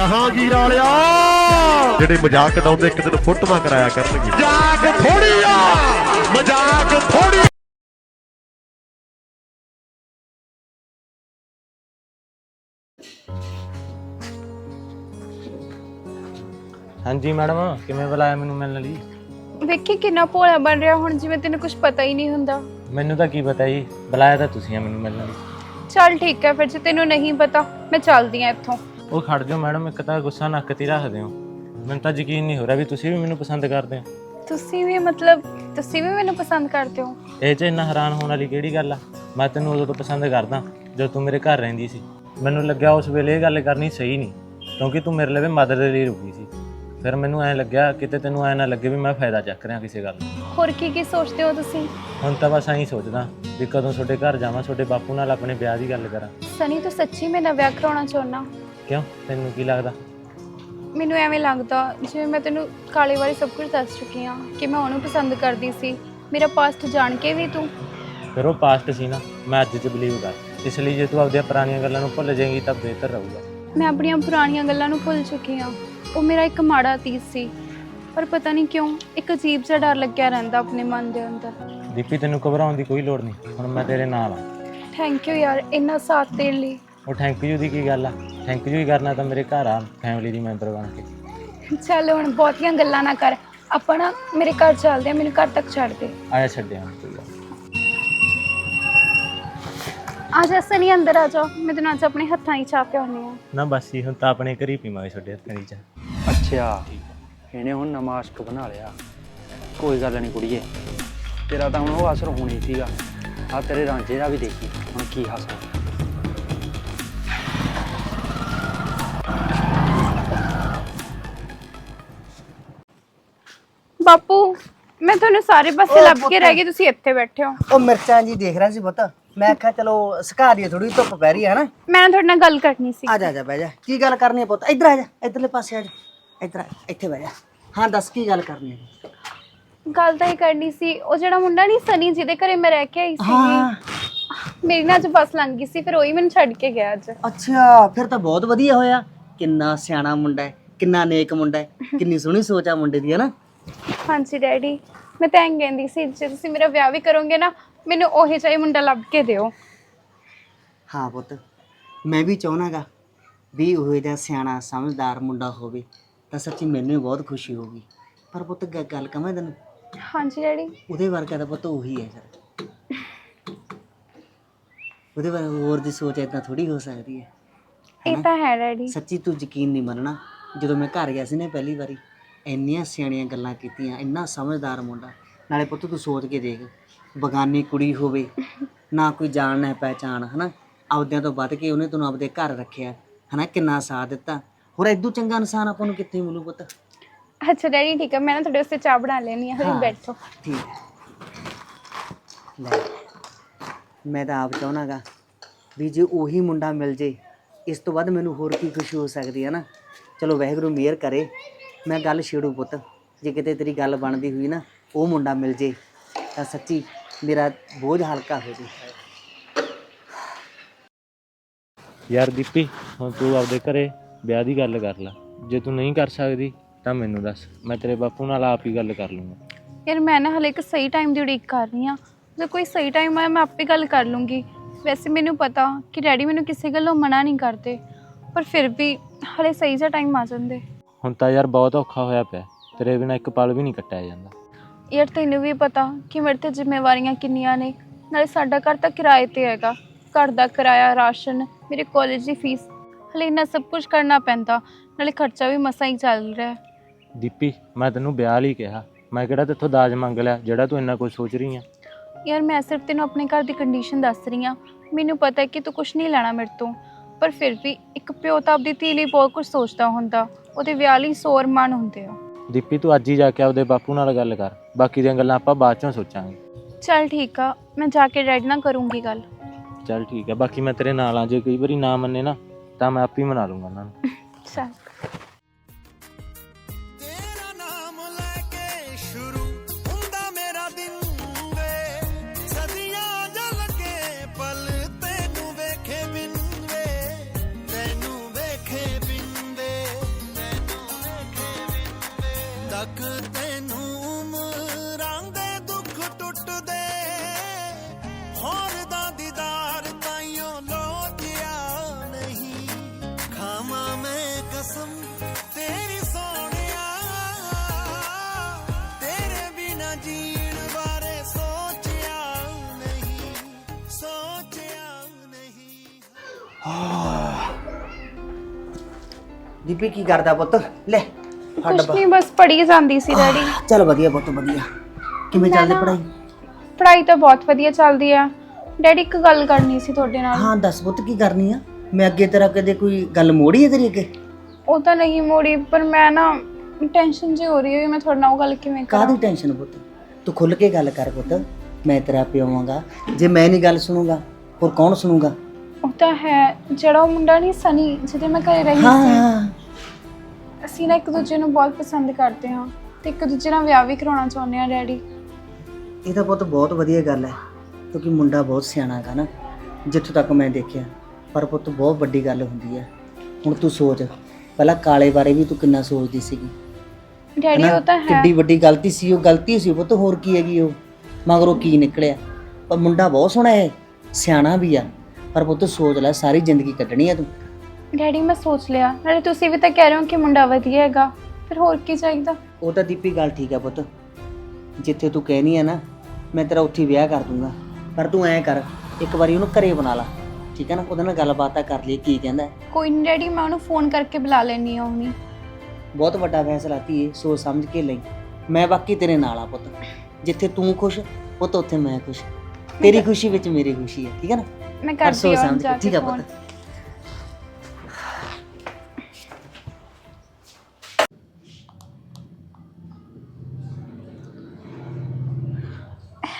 ਜਹਾਂਗੀਰ ਵਾਲਿਆ। ਜਿਹੜੇ ਮਜ਼ਾਕ ਉਡਾਉਂਦੇ ਇੱਕ ਦਿਨ ਫੋਟੋਆਂ ਕਰਾਇਆ ਕਰਨਗੇ। ਮਜ਼ਾਕ ਥੋੜੀ ਆ ਮਜ਼ਾਕ ਥੋੜੀ ਹਾਂਜੀ ਮੈਡਮ ਕਿਵੇਂ ਬੁਲਾਇਆ ਮੈਨੂੰ ਮਿਲਣ ਲਈ? ਵੇਖੀ ਕਿੰਨਾ ਭੋਲਾ ਬਣ ਰਿਹਾ ਹੁਣ ਜਿਵੇਂ ਤੈਨੂੰ ਕੁਝ ਪਤਾ ਹੀ ਨਹੀਂ ਹੁੰਦਾ। ਮੈਨੂੰ ਤਾਂ ਕੀ ਪਤਾ ਜੀ ਬੁਲਾਇਆ ਤਾਂ ਤੁਸੀਂ ਆ ਮੈਨੂੰ ਮਿਲਣ ਲਈ। ਚੱਲ ਠੀਕ ਹੈ ਫਿਰ ਜੇ ਤੈਨੂੰ ਨਹੀਂ ਪਤਾ ਮੈਂ ਚੱਲਦੀ ਆ ਇੱਥੋਂ। ਉਹ ਖੜ ਜਾਓ ਮੈਡਮ ਇੱਕ ਤਾਂ ਗੁੱਸਾ ਨੱਕ ਤੇ ਹੀ ਰੱਖਦੇ ਹੋ। ਮੈਨੂੰ ਤਾਂ ਯਕੀਨ ਨਹੀਂ ਹੋ ਰਿਹਾ ਵੀ ਤੁਸੀਂ ਵੀ ਮੈਨੂੰ ਪਸੰਦ ਕਰਦੇ ਹੋ। ਤੁਸੀਂ ਵੀ ਮਤਲਬ ਤੁਸੀਂ ਵੀ ਮੈਨੂੰ ਪਸੰਦ ਕਰਦੇ ਹੋ? ਇਹ 'ਚ ਇੰਨਾ ਹੈਰਾਨ ਹੋਣ ਵਾਲੀ ਕਿਹੜੀ ਗੱਲ ਆ? ਮੈਂ ਤੈਨੂੰ ਉਦੋਂ ਤੋਂ ਪਸੰਦ ਕਰਦਾ ਜਦੋਂ ਤੂੰ ਮੇਰੇ ਘਰ ਰਹਿੰਦੀ ਸੀ। ਮੈਨੂੰ ਲੱਗਿਆ ਉਸ ਵੇਲੇ ਇਹ ਗੱਲ ਕਰਨੀ ਸਹੀ ਨਹੀਂ ਕਿਉਂਕਿ ਤੂੰ ਮੇਰੇ ਲਈ ਮਦਦ ਦੇ ਲਈ ਰੁਕੀ ਸੀ। ਫਿਰ ਮੈਨੂੰ ਐਂ ਲੱਗਿਆ ਕਿਤੇ ਤੈਨੂੰ ਐਂ ਨਾ ਲੱਗੇ ਵੀ ਮੈਂ ਫਾਇਦਾ ਚੱਕ ਰਿਹਾ ਕਿਸੇ ਗੱਲ ਦਾ। ਹੋਰ ਕੀ ਕੀ ਸੋਚਦੇ ਹੋ ਤੁਸੀਂ? ਹੁਣ ਤਾਂ ਬਸ ਐਂ ਸੋਚਦਾ ਵੀ ਕਦੋਂ ਤੁਹਾਡੇ ਘਰ ਜਾਵਾਂ ਤੁਹਾਡੇ ਬਾਪੂ ਨਾਲ ਆਪਣੇ ਵਿਆਹ ਦੀ ਗੱਲ ਕਰਾਂ। ਸਨੀ ਤੂੰ ਸੱਚੀ ਮੇਰੇ ਨਾਲ ਵਿਆਹ ਕਰਾਉਣਾ ਚਾਹੁੰਦਾ? ਕਿਉਂ? ਤੈਨੂੰ ਕੀ ਲੱਗਦਾ? ਮੈਨੂੰ ਐਵੇਂ ਲੱਗਦਾ ਜਿਵੇਂ ਮੈਂ ਤੈਨੂੰ ਕਾਲੇ ਬਾਰੇ ਸਭ ਕੁਝ ਦੱਸ ਚੁੱਕੀ ਹਾਂ ਕਿ ਮੈਂ ਉਹਨੂੰ ਪਸੰਦ ਕਰਦੀ ਸੀ। ਮੇਰਾ ਪਾਸਟ ਜਾਣ ਕੇ ਵੀ ਤੂੰ? ਫਿਰ ਉਹ ਪਾਸਟ ਸੀ ਨਾ ਮੈਂ ਅੱਜ 'ਚ ਬਲੀਵ ਕਰ। ਇਸ ਲਈ ਜੇ ਤੂੰ ਆਪਣੀਆਂ ਪੁਰਾਣੀਆਂ ਗੱਲਾਂ ਨੂੰ ਭੁੱਲ ਜਾਏਂਗੀ ਤਾਂ ਬਿਹਤਰ ਰਹੂਗਾ। ਮੈਂ ਆਪਣੀਆਂ ਪੁਰਾਣੀਆਂ ਗੱਲਾਂ ਨੂੰ ਭੁੱਲ ਚੁੱਕੀ ਹਾਂ। ਉਹ ਮੇਰਾ ਇੱਕ ਮਾੜਾ ਅਤੀਤ ਸੀ। ਪਰ ਪਤਾ ਨਹੀਂ ਕਿਉਂ ਇੱਕ ਅਜੀਬ ਜਿਹਾ ਡਰ ਲੱਗਿਆ ਰਹਿੰਦਾ ਆਪਣੇ ਮਨ ਦੇ ਅੰਦਰ। ਦੀਪੀ ਤੈਨੂੰ ਘਬਰਾਉਣ ਦੀ ਕੋਈ ਲੋੜ ਨਹੀਂ। ਹੁਣ ਮੈਂ ਤੇਰੇ ਨਾਲ ਆ ਥੈਂਕ ਯੂ ਯਾਰ ਇੰਨਾ ਸਾਥ ਦੇਣ ਲਈ। ਉਹ ਥੈਂਕ ਯੂ ਦੀ ਕੀ ਗੱਲ ਆ? ਥੈਂਕ ਯੂ ਹੀ ਕਰਨਾ ਤਾਂ ਮੇਰੇ ਘਰ ਆ ਫੈਮਿਲੀ ਦੀ ਮੈਂਬਰ ਬਣ ਕੇ। ਚੱਲ ਹੁਣ ਬਹੁਤੀਆਂ ਗੱਲਾਂ ਨਾ ਕਰ। ਆਪਾਂ ਨਾ ਮੇਰੇ ਘਰ ਚੱਲਦੇ ਆ ਮੈਨੂੰ ਘਰ ਤੱਕ ਛੱਡ ਦੇ। ਆਇਆ ਛੱਡਿਆ ਹੁਣ ਕੋਈ ਗੱਲ ਨੀ। ਆ ਜਾ ਸਨੀ ਅੰਦਰ ਆ ਜਾ। ਮੈਂ ਤੈਨੂੰ ਅੱਜ ਆਪਣੇ ਹੱਥਾਂ ਹੀ ਚਾਹ ਪਿਆਉਣੀ ਆ ਨਾ ਬਸ ਹੀ ਹੁਣ ਤਾਂ ਆਪਣੇ ਘਰ ਹੀ ਪੀਵਾਂਗੇ ਛੱਡੇ ਹੱਥਾਂ ਦੀ ਚਾਹ। ਅੱਛਾ ਇਹਨੇ ਹੁਣ ਨਵਾਂ ਆਸ਼ਕ ਬਣਾ ਲਿਆ। ਕੋਈ ਗੱਲ ਨਹੀਂ ਕੁੜੀਏ। ਤੇਰਾ ਤਾਂ ਹੁਣ ਉਹ ਅਸਰ ਹੋਣੀ ਸੀਗਾ। ਆ ਤੇਰੇ ਰਾਂਝੇ ਦਾ ਵੀ ਦੇਖੀ ਹੁਣ ਕੀ ਹਾਸਾ ਬਾਪੂ ਮੈਂ ਤੁਹਾਨੂੰ ਸਾਰੇ ਪਾਸੇ ਲੱਭ ਕੇ ਰਹਿ ਗਈ ਤੁਸੀਂ ਇੱਥੇ ਬੈਠੇ ਹੋ। ਉਹ ਮਿਰਚਾਂ ਜੀ ਦੇਖ ਰਿਹਾ ਸੀ ਪੁੱਤ। ਮੈਂ ਆਖਿਆ ਚਲੋ ਸੁਕਾ ਦਈਏ ਥੋੜੀ ਧੁੱਪ ਪੈ ਰਹੀ ਹੈ ਨਾ। ਮੈਂ ਤੁਹਾਡੇ ਨਾਲ ਗੱਲ ਕਰਨੀ ਸੀ। ਆ ਜਾ ਆ ਜਾ ਬਹਿ ਜਾ। ਕੀ ਗੱਲ ਕਰਨੀ ਹੈ ਪੁੱਤ? ਇੱਧਰ ਆ ਜਾ ਇੱਧਰਲੇ ਪਾਸੇ ਆ ਜਾ। ਇੱਧਰ ਆ, ਇੱਥੇ ਬਹਿ ਜਾ। ਹਾਂ ਦੱਸ ਕੀ ਗੱਲ ਕਰਨੀ ਹੈ? ਗੱਲ ਤਾਂ ਇਹ ਕਰਨੀ ਸੀ ਉਹ ਜਿਹੜਾ ਮੁੰਡਾ ਨਹੀਂ ਸਨੀ ਜਿਹਦੇ ਘਰੇ ਮੈਂ ਰਹਿ ਕੇ ਆਈ ਹਾਂ। ਸੀ ਮੇਰੀ ਨਾਲ ਅੱਜ ਬੱਸ ਲੰਘ ਗਈ ਸੀ ਫਿਰ ਉਹੀ ਮੈਨੂੰ ਛੱਡ ਕੇ ਗਿਆ ਅੱਜ। ਅੱਛਾ ਫਿਰ ਤਾਂ ਬਹੁਤ ਵਧੀਆ ਹੋਇਆ। ਕਿੰਨਾ ਸਿਆਣਾ ਮੁੰਡਾ ਹੈ ਕਿੰਨਾ ਨੇਕ ਮੁੰਡਾ ਹੈ ਕਿੰਨੀ ਸੋਹਣੀ ਸੋਚ ਆ ਮੁੰਡੇ ਦੀ ਹੈ ਨਾ? ਹਾਂਜੀ ਡੈਡੀ। ਮੈਂ ਤਾਂ ਐਂ ਕਹਿੰਦੀ ਸੀ ਜੇ ਤੁਸੀਂ ਮੇਰਾ ਵਿਆਹ ਵੀ ਕਰੋਗੇ ਨਾ ਮੈਨੂੰ ਉਹੇ ਜਿਹਾ ਹੀ ਮੁੰਡਾ ਲੱਭ ਕੇ ਦਿਓ। ਹਾਂ ਪੁੱਤ ਮੈਂ ਵੀ ਚਾਹਣਾਗਾ ਵੀ ਉਹ ਜਿਹਾ ਸਿਆਣਾ ਸਮਝਦਾਰ ਮੁੰਡਾ ਹੋਵੇ ਤਾਂ ਸੱਚੀ ਮੈਨੂੰ ਵੀ ਬਹੁਤ ਖੁਸ਼ੀ ਹੋਗੀ ਪਰ ਪੁੱਤ ਗ- ਗੱਲ ਕਹਾਂ ਤੈਨੂੰ? ਹਾਂਜੀ ਡੈਡੀ। ਉਹਦੇ ਵਰਗਾ ਤਾਂ ਪੁੱਤ ਉਹੀ ਹੈ ਸਰ ਉਹਦੇ ਬਾਰੇ ਹੋਰ ਦੀ ਸੋਚ ਇਦਾਂ ਥੋੜੀ ਹੋ ਸਕਦੀ ਹੈ ਇਹ ਤਾਂ ਹੈ ਡੈਡੀ। ਸੱਚੀ ਤੂੰ ਯਕੀਨ ਨਹੀਂ ਮੰਨਣਾ ਜਦੋਂ ਮੈਂ ਘਰ ਗਿਆ ਸੀ ਨਾ ਪਹਿਲੀ ਵਾਰੀ ਇੰਨੀਆਂ ਸਿਆਣੀਆਂ ਗੱਲਾਂ ਕੀਤੀਆਂ ਇੰਨਾ ਸਮਝਦਾਰ ਮੁੰਡਾ। ਨਾਲੇ ਪੁੱਤ ਤੂੰ ਸੋਚ ਕੇ ਦੇਖ ਬਗਾਨੀ ਕੁੜੀ ਹੋਵੇ ਨਾ ਕੋਈ ਜਾਣ ਨਾ ਪਹਿਚਾਣ ਹਨਾ? ਆਪਦਿਆਂ ਤੋਂ ਵੱਧ ਕੇ ਉਹਨੇ ਤੈਨੂੰ ਆਪਦੇ ਘਰ ਰੱਖਿਆ ਹਨਾ? ਕਿੰਨਾ ਸਾਥ ਦਿੱਤਾ। ਹੋਰ ਐਦੂ ਚੰਗਾ ਇਨਸਾਨ ਆਪਾਂ ਨੂੰ ਕਿੱਥੇ ਮਿਲੂ ਪੁੱਤ? ਅੱਛਾ ਡੈਡੀ ਠੀਕ ਹੈ ਮੈਂ ਨਾ ਤੁਹਾਡੇ ਵਾਸਤੇ ਚਾਹ ਬਣਾ ਲੈਣੀ ਹਾਂ। ਬੈਠੋ। ਠੀਕ ਹੈ ਲੈ ਮੈਂ ਤਾਂ ਆਪ ਚਾਹਣਾਗਾ ਵੀ ਜੇ ਉਹੀ ਮੁੰਡਾ ਮਿਲ ਜੇ ਇਸ ਤੋਂ ਬਾਅਦ ਮੈਨੂੰ ਹੋਰ ਕੀ ਖੁਸ਼ੀ ਹੋ ਸਕਦੀ ਹੈ ਨਾ ਚਲੋ ਵਾਹਿਗੁਰੂ ਮਿਹਰ ਕਰੇ। ਮੈਂ ਗੱਲ ਛੇੜੂ ਪੁੱਤ ਜੇ ਕਿਤੇ ਤੇਰੀ ਗੱਲ ਬਣਦੀ ਹੋਈ ਨਾ ਉਹ ਮੁੰਡਾ ਮਿਲ ਜੇ ਤਾਂ ਸੱਚੀ ਮੇਰਾ ਬੋਝ ਹਲਕਾ ਹੋ ਜੇ। ਯਾਰ ਦੀਪੀ ਹੁਣ ਤੂੰ ਆਪਦੇ ਘਰੇ ਵਿਆਹ ਦੀ ਗੱਲ ਕਰ ਲੈ। ਜੇ ਤੂੰ ਨਹੀਂ ਕਰ ਸਕਦੀ ਤਾਂ ਮੈਨੂੰ ਦੱਸ ਮੈਂ ਤੇਰੇ ਬਾਪੂ ਨਾਲ ਆਪ ਹੀ ਗੱਲ ਕਰ ਲੂੰਗਾ। ਯਾਰ ਮੈਂ ਨਾ ਹਲੇ ਇੱਕ ਸਹੀ ਟਾਈਮ ਦੀ ਉਡੀਕ ਕਰ ਰਹੀ ਆ ਜੇ ਕੋਈ ਸਹੀ ਟਾਈਮ ਆਇਆ ਮੈਂ ਆਪੇ ਗੱਲ ਕਰ ਲੂੰਗੀ। ਵੈਸੇ ਮੈਨੂੰ ਪਤਾ ਕਿ ਡੈਡੀ ਮੈਨੂੰ ਕਿਸੇ ਗੱਲੋਂ ਮਨਾ ਨਹੀਂ ਕਰਦੇ ਪਰ ਫਿਰ ਵੀ ਹਲੇ ਸਹੀ ਜਿਹਾ ਟਾਈਮ ਆ ਜਾਂਦੇ। ਹੁਣ ਤਾਂ ਯਾਰ ਬਹੁਤ ਔਖਾ ਹੋਇਆ ਪਿਆ। ਤੇਰੇ ਬਿਨਾ ਇੱਕ ਪਲ ਵੀ ਨਹੀਂ ਕੱਟਿਆ ਜਾਂਦਾ। ਯਾਰ ਤੈਨੂੰ ਵੀ ਪਤਾ ਕਿ ਮੇਰੇ ਤੇ ਜ਼ਿੰਮੇਵਾਰੀਆਂ ਕਿੰਨੀਆਂ ਨੇ। ਨਾਲੇ ਸਾਡਾ ਘਰ ਤਾਂ ਕਿਰਾਏ ਤੇ ਹੈਗਾ। ਘਰ ਦਾ ਕਿਰਾਇਆ ਰਾਸ਼ਨ ਮੇਰੇ ਕਾਲਜ ਦੀ ਫੀਸ ਹਲੇ ਇੰਨਾ ਸਭ ਕੁਝ ਕਰਨਾ ਪੈਂਦਾ। ਨਾਲੇ ਖਰਚਾ ਵੀ ਮਸਾਂ ਹੀ ਚੱਲ ਰਿਹਾ ਹੈ। ਦੀਪੀ ਮੈਂ ਤੈਨੂੰ ਵਿਆਹ ਲਈ ਕਿਹਾ। ਮੈਂ ਕਿਹੜਾ ਤੇਥੋਂ ਦਾਜ ਮੰਗ ਲਿਆ ਜਿਹੜਾ ਤੂੰ ਇੰਨਾ ਕੁਝ ਸੋਚ ਰਹੀ ਆ? ਯਾਰ ਮੈਂ ਸਿਰਫ ਤੈਨੂੰ ਆਪਣੇ ਘਰ ਦੀ ਕੰਡੀਸ਼ਨ ਦੱਸ ਰਹੀ ਆ। ਮੈਨੂੰ ਪਤਾ ਹੈ ਕਿ ਤੂੰ ਕੁਝ ਨਹੀਂ ਲੈਣਾ ਮੇਰੇ ਤੋਂ। ਪਰ ਫਿਰ ਵੀ ਇੱਕ ਪਿਓ ਤਾਂ ਆਪਦੀ ਧੀ ਲਈ ਬਹੁਤ ਕੁਝ ਸੋਚਦਾ ਹੁੰਦਾ। ਉਹਦੇ ਵਿਆਹ ਲਈ ਸੌ ਅਰਮਾਨ ਹੁੰਦੇ ਆ। ਦੀਪੀ ਤੂੰ ਅੱਜ ਹੀ ਜਾ ਕੇ ਆਪਦੇ ਬਾਪੂ ਨਾਲ ਗੱਲ ਕਰ। ਬਾਕੀ ਦੀਆਂ ਗੱਲਾਂ ਆਪਾਂ ਬਾਅਦ ਚੋਂ ਸੋਚਾਂਗੇ। ਚੱਲ ਠੀਕ ਆ ਮੈਂ ਜਾ ਕੇ ਡੈਡੀ ਨਾਲ ਕਰੂੰਗੀ ਗੱਲ। ਚੱਲ ਠੀਕ ਹੈ ਬਾਕੀ ਮੈਂ ਤੇਰੇ ਨਾਲ ਆ ਜੇ ਕਈ ਵਾਰੀ ਨਾ ਮੰਨੇ ਨਾ ਤਾਂ ਮੈਂ ਆਪ ਹੀ ਮਨਾ ਲੂੰਗਾ ਉਹਨਾਂ ਨੂੰ। ਚੱਲ। ਦੀਪੀ ਕੀ ਕਰਦਾ ਪੁੱਤ? ਲੈ ਫੜ ਕੁਛ ਨਹੀਂ ਬਸ ਪੜ੍ਹੀ ਜਾਂਦੀ ਸੀ ਡੈਡੀ। ਚਲ ਵਧੀਆ ਪੁੱਤ ਵਧੀਆ। ਕਿਵੇਂ ਚੱਲਦੀ ਪੜਾਈ ਪੜ੍ਹਾਈ? ਤਾਂ ਬਹੁਤ ਵਧੀਆ ਚੱਲਦੀ ਆ। ਡੈਡੀ ਇੱਕ ਗੱਲ ਕਰਨੀ ਸੀ ਤੁਹਾਡੇ ਨਾਲ। ਹਾਂ ਦੱਸ ਪੁੱਤ ਕੀ ਕਰਨੀ ਆ? ਮੈਂ ਅੱਗੇ ਤੇਰਾ ਕਦੇ ਕੋਈ ਗੱਲ ਮੋੜੀ ਹੈ ਤੇਰੀ ਅੱਗੇ? ਉਹ ਤਾਂ ਨਹੀਂ ਮੋੜੀ ਪਰ ਮੈਂ ਨਾ ਟੈਨਸ਼ਨ ਜੀ ਹੋ ਰਹੀ ਹੈ ਵੀ ਮੈਂ ਤੁਹਾਡੇ ਨਾਲ ਉਹ ਗੱਲ ਕਿਵੇਂ ਕਰਾਂ? ਕਾਹਦੀ ਟੈਨਸ਼ਨ ਪੁੱਤ? ਤੂੰ ਖੁੱਲ ਕੇ ਗੱਲ ਕਰ ਪੁੱਤ। ਮੈਂ ਤੇਰਾ ਪਿਓ ਆਵਾਂਗਾ ਜੇ ਮੈਂ ਨਹੀਂ ਗੱਲ ਸੁਣੂਗਾ ਹੋਰ ਕੌਣ ਸੁਣੂਗਾ? ਉਹ ਤਾਂ ਹੈ ਜਿਹੜਾ ਉਹ ਮੁੰਡਾ ਨਹੀਂ ਸਨੀ ਜਿਹਦੇ ਮੈਂ ਘਰੇ ਰਹੀ ਹਾਂ ਸੀ। ਹਾਂ। ਅਸੀਂ ਨਾ ਇੱਕ ਦੂਜੇ ਨੂੰ ਬਹੁਤ ਪਸੰਦ ਕਰਦੇ ਹਾਂ ਤੇ ਇੱਕ ਦੂਜੇ ਨਾਲ ਵਿਆਹ ਵੀ ਕਰਾਉਣਾ ਚਾਹੁੰਦੇ ਹਾਂ ਡੈਡੀ। ਇਹ ਤਾਂ ਪੁੱਤ ਬਹੁਤ ਵਧੀਆ ਗੱਲ ਹੈ ਕਿਉਂਕਿ ਮੁੰਡਾ ਬਹੁਤ ਸਿਆਣਾ ਹੈਗਾ ਨਾ ਜਿੱਥੋਂ ਤੱਕ ਮੈਂ ਦੇਖਿਆ। ਪਰ ਪੁੱਤ ਬਹੁਤ ਵੱਡੀ ਗੱਲ ਹੁੰਦੀ ਹੈ। ਹੁਣ ਤੂੰ ਸੋਚ ਪਹਿਲਾਂ ਕਾਲੇ ਬਾਰੇ ਵੀ ਤੂੰ ਕਿੰਨਾ ਸੋਚਦੀ ਸੀਗੀ? ਡੈਡੀ ਹਨਾ? ਉਹ ਤਾਂ ਹੈ। ਕਿੱਡੀ ਵੱਡੀ ਗਲਤੀ ਸੀ ਉਹ ਗਲਤੀ ਸੀ ਪੁੱਤ ਹੋਰ ਕੀ ਹੈਗੀ ਉਹ? ਮਗਰੋਂ ਕੀ ਨਿਕਲਿਆ? ਪਰ ਮੁੰਡਾ ਬਹੁਤ ਸੋਹਣਾ ਹੈ ਸਿਆਣਾ ਵੀ ਆ। ਪਰ ਪੁੱਤ ਸੋਚ ਲੈ ਸਾਰੀ ਜ਼ਿੰਦਗੀ ਕੱਢਣੀ ਆ ਤੂੰ। ਡੈਡੀ ਮੈਂ ਸੋਚ ਲਿਆ। ਨਾਲੇ ਤੁਸੀਂ ਵੀ ਤਾਂ ਕਹਿ ਰਹੇ ਹੋ ਕਿ ਮੁੰਡਾ ਵਧੀਆ ਹੈਗਾ। ਫਿਰ ਹੋਰ ਕੀ ਚਾਹੀਦਾ? ਉਹ ਤਾਂ ਦੀਪੀ ਗੱਲ ਠੀਕ ਆ ਪੁੱਤ। ਜਿੱਥੇ ਤੂੰ ਕਹਿਨੀ ਆ ਨਾ ਮੈਂ ਤੇਰਾ ਉੱਥੇ ਹੀ ਵਿਆਹ ਕਰ ਦੂੰਗਾ। ਪਰ ਤੂੰ ਐਂ ਕਰ ਇੱਕ ਵਾਰੀ ਉਹਨੂੰ ਘਰੇ ਬਣਾ ਲਾ। ਠੀਕ ਹੈ ਨਾ? ਉਹਦੇ ਨਾਲ ਗੱਲਬਾਤ ਤਾਂ ਕਰ ਲਈ ਕੀ ਕਹਿੰਦਾ ਹੈ। ਕੋਈ ਨਹੀਂ ਡੈਡੀ ਮੈਂ ਉਹਨੂੰ ਫੋਨ ਕਰਕੇ ਬੁਲਾ ਲੈਣੀ ਆ ਉਹਨੀ। ਬਹੁਤ ਵੱਡਾ ਫੈਸਲਾ ਧੀਏ ਸੋਚ ਸਮਝ ਕੇ ਲਈ। ਮੈਂ ਬਾਕੀ ਤੇਰੇ ਨਾਲ ਆ ਪੁੱਤ। ਜਿੱਥੇ ਤੂੰ ਖੁਸ਼ ਪੁੱਤ ਉੱਥੇ ਮੈਂ ਖੁਸ਼। ਤੇਰੀ ਖੁਸ਼ੀ ਵਿੱਚ ਮੇਰੀ ਖੁਸ਼ੀ ਹੈ ਠੀਕ ਹੈ ਨਾ? ਮੈਂ ਪਰ ਕਰਦੀ ਸੋਚ ਹਾਂ ਸਮਝ ਜਾ ਕੇ ਕੇ ਠੀਕ ਆ ਫੋਨ। ਪੁੱਤ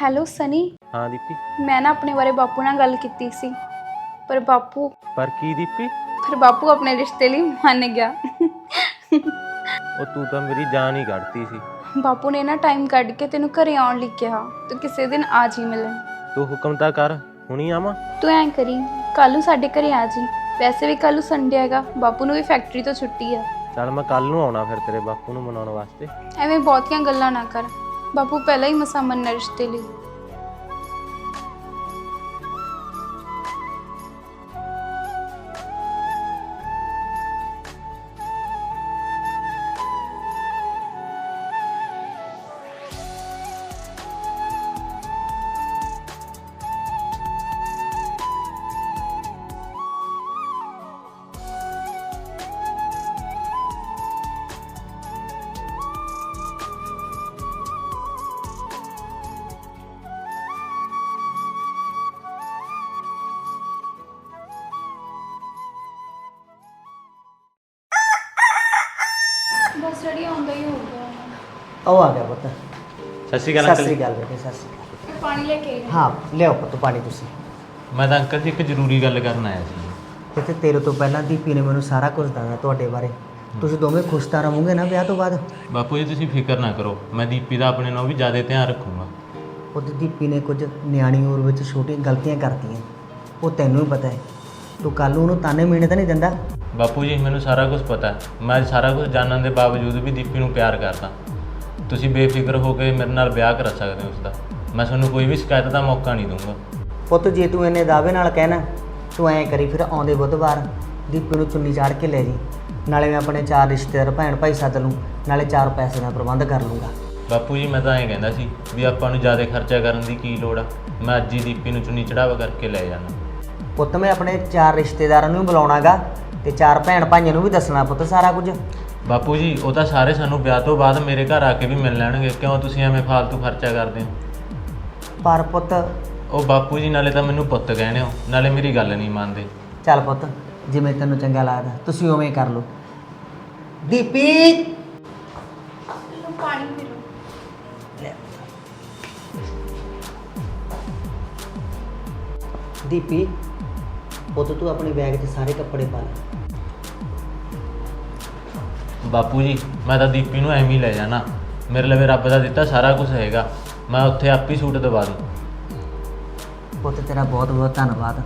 ਹੈਲੋ ਸਨੀ ਹਾਂ ਦੀਪੀ। ਮੈਂ ਨਾ ਆਪਣੇ ਬਾਰੇ ਬਾਪੂ ਨਾਲ ਗੱਲ ਕੀਤੀ ਸੀ। ਪਰ ਬਾਪੂ ਪਰ ਕੀ ਦੀਪੀ? ਫਿਰ ਬਾਪੂ ਆਪਣੇ ਰਿਸ਼ਤੇ ਲਈ ਮੰਨ ਗਿਆ। ਉਹ ਤੂੰ ਤਾਂ ਮੇਰੀ ਜਾਨ ਹੀ ਕੱਢਤੀ ਸੀ। ਬਾਪੂ ਨੇ ਨਾ ਟਾਈਮ ਕੱਢ ਕੇ ਤੈਨੂੰ ਘਰੇ ਆਉਣ ਲਈ ਕਿਹਾ। ਤੂੰ ਕਿਸੇ ਦਿਨ ਆ ਜੀ ਮਿਲਣ। ਤੂੰ ਹੁਕਮ ਤਾਂ ਕਰ ਹੁਣੀ ਆਵਾਂ? ਤੂੰ ਐਂ ਕਰੀ ਕੱਲ ਨੂੰ ਸਾਡੇ ਘਰੇ ਆ ਜੀ ਵੈਸੇ ਵੀ ਕੱਲ ਨੂੰ ਸੰਡੇ ਹੈਗਾ ਬਾਪੂ ਨੂੰ ਵੀ ਫੈਕਟਰੀ ਤੋਂ ਛੁੱਟੀ ਆ। ਚੱਲ ਮੈਂ ਕੱਲ ਨੂੰ ਆਉਣਾ ਫਿਰ ਤੇਰੇ ਬਾਪੂ ਨੂੰ ਮਨਾਉਣ ਵਾਸਤੇ। ਐਵੇਂ ਬਹੁਤੀਆਂ ਗੱਲਾਂ ਨਾ ਕਰ। ਬਾਪੂ ਪਹਿਲਾਂ ਹੀ ਮਸਾ ਮੰਨਣਾ ਰਿਸ਼ਤੇ ਲਈ। ਉਹ ਆ ਗਿਆ ਪੁੱਤ। ਸਤਿ ਸ਼੍ਰੀ ਅਕਾਲ ਸਤਿ ਸ੍ਰੀ। ਅਕਾਲ ਬੇਟੇ ਸਤਿ ਸ੍ਰੀ ਅਕਾਲ। ਪਾਣੀ ਲੈ ਕੇ ਆਈ। ਹਾਂ ਲਿਆਓ ਪੁੱਤ ਪਾਣੀ ਤੁਸੀਂ। ਮੈਂ ਤਾਂ ਅੰਕਲ ਜੀ ਇੱਕ ਜ਼ਰੂਰੀ ਗੱਲ ਕਰਨ ਆਇਆ ਸੀ। ਕਿਤੇ ਤੇਰੇ ਤੋਂ ਪਹਿਲਾਂ ਦੀਪੀ ਨੇ ਮੈਨੂੰ ਸਾਰਾ ਕੁਝ ਦੱਸਿਆ ਤੁਹਾਡੇ ਬਾਰੇ। ਤੁਸੀਂ ਦੋਵੇਂ ਖੁਸ਼ ਤਾਂ ਰਹੋਗੇ ਨਾ ਵਿਆਹ ਤੋਂ ਬਾਅਦ? ਬਾਪੂ ਜੀ ਤੁਸੀਂ ਫਿਕਰ ਨਾ ਕਰੋ। ਮੈਂ ਦੀਪੀ ਦਾ ਆਪਣੇ ਨਾਲ ਵੀ ਜ਼ਿਆਦਾ ਧਿਆਨ ਰੱਖੂੰਗਾ। ਉਹਦੀ ਦੀਪੀ ਨੇ ਕੁਝ ਨਿਆਣੀ ਉਮਰ ਵਿੱਚ ਛੋਟੀਆਂ ਗਲਤੀਆਂ ਕਰਤੀਆਂ। ਉਹ ਤੈਨੂੰ ਵੀ ਪਤਾ ਹੈ। ਤੂੰ ਕੱਲ ਨੂੰ ਉਹਨੂੰ ਤਾਨੇ ਮੀਣੇ ਤਾਂ ਨਹੀਂ ਦਿੰਦਾ? ਬਾਪੂ ਜੀ ਮੈਨੂੰ ਸਾਰਾ ਕੁਝ ਪਤਾ ਹੈ। ਮੈਂ ਸਾਰਾ ਕੁਝ ਜਾਣਨ ਦੇ ਬਾਵਜੂਦ ਵੀ ਦੀਪੀ ਨੂੰ ਪਿਆਰ ਕਰਦਾ। ਤੁਸੀਂ ਬੇਫਿਕਰ ਹੋ ਕੇ ਮੇਰੇ ਨਾਲ ਵਿਆਹ ਕਰਾ ਸਕਦੇ ਹੋ ਉਸਦਾ। ਮੈਂ ਤੁਹਾਨੂੰ ਕੋਈ ਵੀ ਸ਼ਿਕਾਇਤ ਦਾ ਮੌਕਾ ਨਹੀਂ ਦੂੰਗਾ ਪੁੱਤ ਜੇ ਤੂੰ ਇਹਨੇ ਦਾਅਵੇ ਨਾਲ ਕਹਿਣਾ ਤੂੰ ਐਂ ਕਰੀ ਫਿਰ ਆਉਂਦੇ ਬੁੱਧਵਾਰ ਦੀਪੀ ਨੂੰ ਚੁੰਨੀ ਚਾੜ ਕੇ ਲੈ ਜੀ। ਨਾਲੇ ਮੈਂ ਆਪਣੇ ਚਾਰ ਰਿਸ਼ਤੇਦਾਰ ਭੈਣ ਭਾਈ ਸੱਦ ਲੂੰ ਨਾਲੇ ਚਾਰ ਪੈਸੇ ਦਾ ਪ੍ਰਬੰਧ ਕਰ ਲੂੰਗਾ। ਬਾਪੂ ਜੀ ਮੈਂ ਤਾਂ ਐਂ ਕਹਿੰਦਾ ਸੀ ਵੀ ਆਪਾਂ ਨੂੰ ਜ਼ਿਆਦਾ ਖਰਚਾ ਕਰਨ ਦੀ ਕੀ ਲੋੜ ਆ। ਮੈਂ ਅੱਜ ਹੀ ਦੀਪੀ ਨੂੰ ਚੁੰਨੀ ਚੜਾਵਾ ਕਰਕੇ ਲੈ ਜਾਣਾ ਪੁੱਤ ਮੈਂ ਆਪਣੇ ਚਾਰ ਰਿਸ਼ਤੇਦਾਰਾਂ ਨੂੰ ਬੁਲਾਉਣਾਗਾ ਤੇ ਚਾਰ ਭੈਣ ਭਾਈਆਂ ਨੂੰ ਵੀ ਦੱਸਣਾ ਪੁੱਤ ਸਾਰਾ ਕੁਝ। ਬਾਪੂ ਜੀ ਉਹ ਤਾਂ ਸਾਰੇ ਸਾਨੂੰ ਵਿਆਹ ਤੋਂ ਬਾਅਦ ਮੇਰੇ ਘਰ ਆ ਕੇ ਵੀ ਮਿਲ ਲੈਣਗੇ। ਕਿਉਂ ਤੁਸੀਂ ਐਵੇਂ ਫਾਲਤੂ ਖਰਚਾ ਕਰਦੇ ਹੋ? ਪਰ ਪੁੱਤ। ਉਹ ਬਾਪੂ ਜੀ ਨਾਲੇ ਤਾਂ ਮੈਨੂੰ ਪੁੱਤ ਕਹਿੰਦੇ ਹੋ। ਨਾਲੇ ਮੇਰੀ ਗੱਲ ਨਹੀਂ ਮੰਨਦੇ। ਚੱਲ ਪੁੱਤ ਜਿਵੇਂ ਤੈਨੂੰ ਚੰਗਾ ਲੱਗਦਾ ਤੁਸੀਂ ਉਵੇਂ ਹੀ ਕਰ ਲਓ। ਦੀਪੀ! ਪਾਣੀ ਪੀ ਲਓ ਦੀਪੀ ਪੁੱਤ ਤੂੰ ਆਪਣੇ ਬੈਗ 'ਚ ਸਾਰੇ ਕੱਪੜੇ ਪਾ ਲੈ। ਬਾਪੂ ਜੀ, ਮੈਂ ਤਾਂ ਦੀਪੀ ਨੂੰ ਐਵੇਂ ਹੀ ਲੈ ਜਾਣਾ। ਮੇਰੇ ਲਈ ਰੱਬ ਦਾ ਦਿੱਤਾ, ਸਾਰਾ ਕੁਝ ਹੈਗਾ। ਮੈਂ ਉੱਥੇ ਆਪ ਹੀ ਸੂਟ ਦਵਾ ਦੂੰ। ਪੁੱਤ, ਤੇਰਾ ਬਹੁਤ ਬਹੁਤ ਧੰਨਵਾਦ।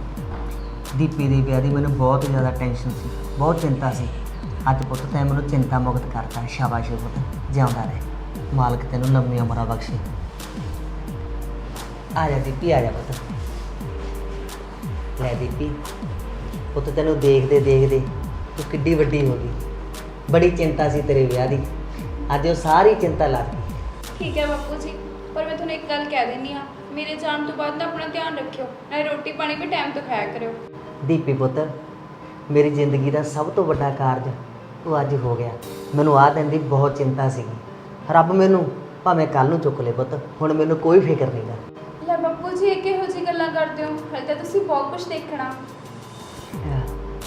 ਦੀਪੀ ਦੇ ਵਿਆਹ ਦੀ ਮੈਨੂੰ ਬਹੁਤ ਜ਼ਿਆਦਾ ਟੈਨਸ਼ਨ ਸੀ, ਬਹੁਤ ਚਿੰਤਾ ਸੀ। ਅੱਜ ਪੁੱਤ, ਤੈਂ ਮੈਨੂੰ ਚਿੰਤਾ ਮੁਕਤ ਕਰਤਾ, ਸ਼ਾਬਾਸ਼ ਏ ਪੁੱਤ, ਜਿਉਂਦਾ ਰਹੇ। ਮਾਲਕ ਤੈਨੂੰ ਲੰਮੀ ਉਮਰਾਂ ਬਖਸ਼ੇ। ਆ ਜਾ ਦੀਪੀ, ਆ ਜਾ ਪੁੱਤ। ਲੈ ਦੀਪੀ, ਪੁੱਤ, ਤੈਨੂੰ ਦੇਖਦੇ ਦੇਖਦੇ ਤੂੰ ਕਿੱਡੀ ਵੱਡੀ ਹੋ ਗਈ। ਬੜੀ ਚਿੰਤਾ ਸੀ ਤੇਰੇ ਵਿਆਹ ਦੀ। ਅੱਜ ਉਹ ਸਾਰੀ ਚਿੰਤਾ ਲੱਗ ਗਈ ਠੀਕ ਹੈ ਬਾਪੂ ਜੀ ਪਰ ਮੈਂ ਤੁਹਾਨੂੰ ਇੱਕ ਗੱਲ ਕਹਿ ਦਿੰਨੀ ਆ ਮੇਰੇ ਜਾਣ ਤੋਂ ਬਾਅਦ ਨਾ ਆਪਣਾ ਧਿਆਨ ਰੱਖਿਓ ਨਾਲੇ ਰੋਟੀ ਪਾਣੀ ਵੀ ਟਾਈਮ ਤੋਂ ਖਾਇਆ ਕਰਿਓ। ਦੀਪੀ ਪੁੱਤ ਮੇਰੀ ਜ਼ਿੰਦਗੀ ਦਾ ਸਭ ਤੋਂ ਵੱਡਾ ਕਾਰਜ ਉਹ ਅੱਜ ਹੋ ਗਿਆ। ਮੈਨੂੰ ਆਹ ਦਿਨ ਦੀ ਬਹੁਤ ਚਿੰਤਾ ਸੀਗੀ। ਰੱਬ ਮੈਨੂੰ ਭਾਵੇਂ ਕੱਲ ਨੂੰ ਚੁੱਕ ਲੇ ਪੁੱਤ ਹੁਣ ਮੈਨੂੰ ਕੋਈ ਫਿਕਰ ਨਹੀਂਗਾ ਲੈ ਬਾਪੂ ਜੀ ਇਹ ਕਿਹੋ ਜਿਹੀ ਗੱਲਾਂ ਕਰਦੇ ਹੋ? ਹਲੇ ਤਾਂ ਤੁਸੀਂ ਬਹੁਤ ਕੁਝ ਦੇਖਣਾ।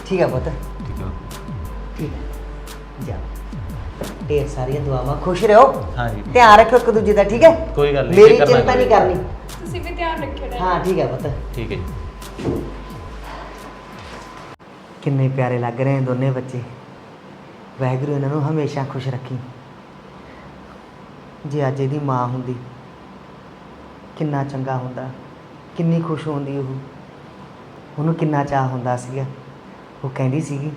ਠੀਕ ਹੈ ਪੁੱਤ। ਠੀਕ ਹੈ ਠੀਕ ਹੈ ਜਾ। ਢੇਰ ਸਾਰੀਆਂ ਦੁਆਵਾਂ। ਖੁਸ਼ ਰਹੋ। ਹਾਂਜੀ। ਧਿਆਨ ਰੱਖੋ ਇੱਕ ਦੂਜੇ ਦਾ ਠੀਕ ਹੈ? ਕੋਈ ਗੱਲ ਨਹੀਂ, ਮੇਰੀ ਚਿੰਤਾ ਨਹੀਂ ਕਰੋ। ਕਰਨੀ। ਤੁਸੀਂ ਵੀ ਧਿਆਨ ਰੱਖਿਓ ਡੈਡੀ। ਹਾਂ ਠੀਕ ਹੈ ਪੁੱਤ। ਠੀਕ ਹੈ ਕਿੰਨੇ ਪਿਆਰੇ ਲੱਗ ਰਹੇ ਨੇ ਦੋਨੇ ਬੱਚੇ। ਵਾਹਿਗੁਰੂ ਇਹਨਾਂ ਨੂੰ ਹਮੇਸ਼ਾ ਖੁਸ਼ ਰੱਖੀ। ਜੇ ਅੱਜ ਇਹਦੀ ਮਾਂ ਹੁੰਦੀ ਕਿੰਨਾ ਚੰਗਾ ਹੁੰਦਾ ਕਿੰਨੀ ਖੁਸ਼ ਹੁੰਦੀ ਉਹ। ਉਹਨੂੰ ਕਿੰਨਾ ਚਾਹ ਹੁੰਦਾ ਸੀਗਾ। ਉਹ ਕਹਿੰਦੀ ਸੀਗੀ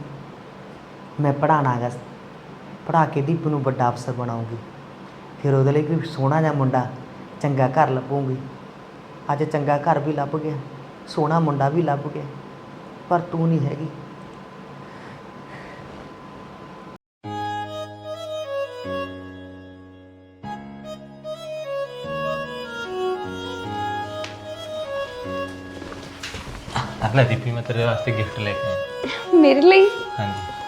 ਮੈਂ ਪੜ੍ਹਾਉਣਾ ਗਾ ਪੜ੍ਹਾ ਕੇ ਦੀਪ ਨੂੰ ਵੱਡਾ ਅਫਸਰ ਬਣਾਉਂਗੀ। ਫਿਰ ਉਹਦੇ ਲਈ ਕੋਈ ਸੋਹਣਾ ਜਿਹਾ ਮੁੰਡਾ ਚੰਗਾ ਘਰ ਲੱਭੂੰਗੀ। ਅੱਜ ਚੰਗਾ ਘਰ ਵੀ ਲੱਭ ਗਿਆ ਸੋਹਣਾ ਮੁੰਡਾ ਵੀ ਲੱਭ ਗਿਆ ਪਰ ਤੂੰ ਨਹੀਂ ਹੈਗੀ। ਲੈ ਦੀਪੀ ਮੈਂ ਤੇਰੇ ਵਾਸਤੇ ਗਿਫਟ ਲੈ ਕੇ ਆਇਆ। ਮੇਰੇ ਲਈ? ਹਾਂਜੀ।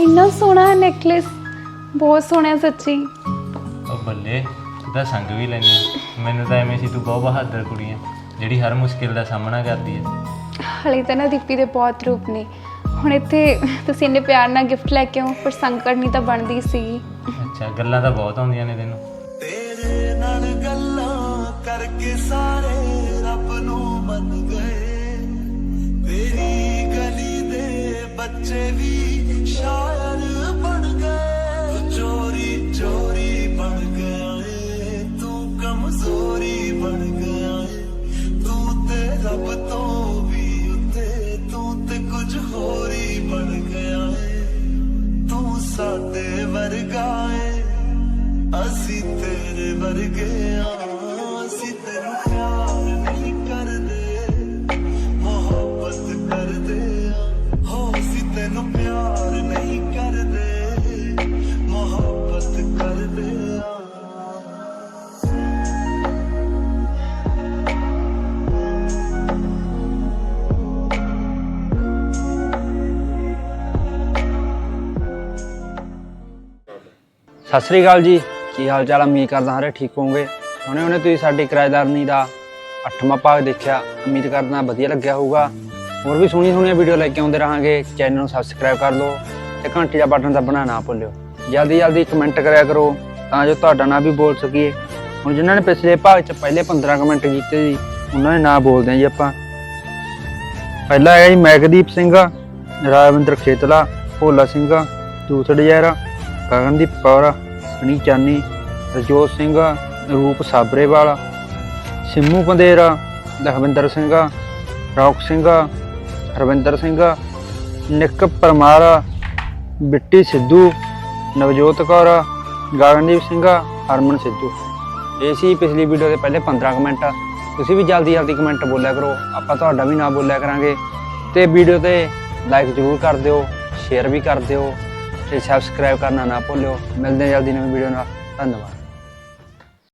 ਇੰਨਾ ਸੋਹਣਾ ਨੈਕਲੇਸ ਬਹੁਤ ਸੋਹਣਾ ਸੱਚੀ। ਉਹ ਬੱਲੇ ਤੂੰ ਤਾਂ ਸੰਗ ਵੀ ਲੈਣੀ। ਮੈਨੂੰ ਤਾਂ ਐਵੇਂ ਸੀ ਤੂੰ ਬਹੁਤ ਬਹਾਦਰ ਕੁੜੀ ਹੈ ਜਿਹੜੀ ਹਰ ਮੁਸ਼ਕਿਲ ਦਾ ਸਾਹਮਣਾ ਕਰਦੀ ਹੈ ਹਲੇ ਤਾਂ ਨਾ ਦੀਪੀ ਦੇ ਬਹੁਤ ਰੂਪ ਨੇ। ਹੁਣ ਇੱਥੇ ਤੁਸੀਂ ਇੰਨੇ ਪਿਆਰ ਨਾਲ ਗਿਫਟ ਲੈ ਕੇ ਆਓ ਪਰ ਸੰਗ ਕਰਨੀ ਤਾਂ ਬਣਦੀ ਸੀ ਅੱਛਾ ਗੱਲਾਂ ਤਾਂ ਬਹੁਤ ਆਉਂਦੀਆਂ ਨੇ ਤੈਨੂੰ। ਤੇਰੇ ਨਾਲ ਗੱਲਾਂ ਕਰਕੇ ਸਾਰੇ ਰੱਬ ਨੂੰ ਮੰਨ ਗਏ। ਤੇਰੀ ਗਲੀ ਦੇ ਬੱਚੇ ਵੀ shine. ਸਤਿ ਸ੍ਰੀ ਅਕਾਲ ਜੀ। ਕੀ ਹਾਲ ਚਾਲ ਉਮੀਦ ਕਰਦਾ ਸਾਰੇ ਠੀਕ ਹੋਵੋਗੇ। ਹੁਣੇ ਹੁਣੇ ਤੁਸੀਂ ਸਾਡੀ ਕਿਰਾਏਦਾਰਨੀ ਦਾ 8ਵਾਂ ਭਾਗ ਦੇਖਿਆ। ਉਮੀਦ ਕਰਦਾ ਵਧੀਆ ਲੱਗਿਆ ਹੋਊਗਾ। ਹੋਰ ਵੀ ਸੋਹਣੀਆਂ ਸੋਹਣੀਆਂ ਵੀਡੀਓ ਲੈ ਕੇ ਆਉਂਦੇ ਰਹਾਂਗੇ। ਚੈਨਲ ਨੂੰ ਸਬਸਕ੍ਰਾਈਬ ਕਰ ਲਓ ਤੇ ਘੰਟੀ ਦਾ ਬਟਨ ਦਬਣਾ ਨਾ ਭੁੱਲਿਓ। ਜਲਦੀ ਜਲਦੀ ਕਮੈਂਟ ਕਰਿਆ ਕਰੋ ਤਾਂ ਜੋ ਤੁਹਾਡਾ ਨਾਂ ਵੀ ਬੋਲ ਸਕੀਏ। ਹੁਣ ਜਿਨ੍ਹਾਂ ਨੇ ਪਿਛਲੇ ਭਾਗ 'ਚ ਪਹਿਲੇ 15 ਕਮੈਂਟ ਕੀਤੇ ਜੀ ਉਹਨਾਂ ਦੇ ਨਾਂ ਬੋਲਦੇ ਹਾਂ ਜੀ ਆਪਾਂ। ਪਹਿਲਾ ਹੈ ਜੀ ਮੈਗਦੀਪ ਸਿੰਘ ਰਾਜਵਿੰਦਰ ਖੇਤਲਾ, ਭੋਲਾ ਸਿੰਘ ਦੂਤ desire Gagandeep Kaur Sunny Chani, Rajot Singh, Roop Sabrewal, Simmu Pander Lakhwinder Singh, rock Singh, Harwinder Singh, Nick Parmar, Bitti Sidhu, Navjot Kaur, Gagandeep Singh, Harman Sidhu. ਇਹ ਸੀ ਪਿਛਲੀ ਵੀਡੀਓ ਦੇ ਪਹਿਲੇ 15 ਕਮੈਂਟ ਤੁਸੀਂ ਵੀ ਜਲਦੀ ਜਲਦੀ ਕਮੈਂਟ ਬੋਲਿਆ ਕਰੋ। ਆਪਾਂ ਤੁਹਾਡਾ ਵੀ ਨਾਮ ਬੋਲਿਆ ਕਰਾਂਗੇ। ਤੇ ਵੀਡੀਓ ਤੇ ਲਾਈਕ ਜ਼ਰੂਰ ਕਰ ਦਿਓ ਸ਼ੇਅਰ ਵੀ ਕਰ ਦਿਓ। ਤੇ ਸਬਸਕ੍ਰਾਈਬ ਕਰਨਾ ਨਾ ਭੁੱਲਿਓ। ਮਿਲਦੇ ਹਾਂ ਜਲਦੀ ਨਵੀਂ ਵੀਡੀਓ ਨਾਲ। ਧੰਨਵਾਦ।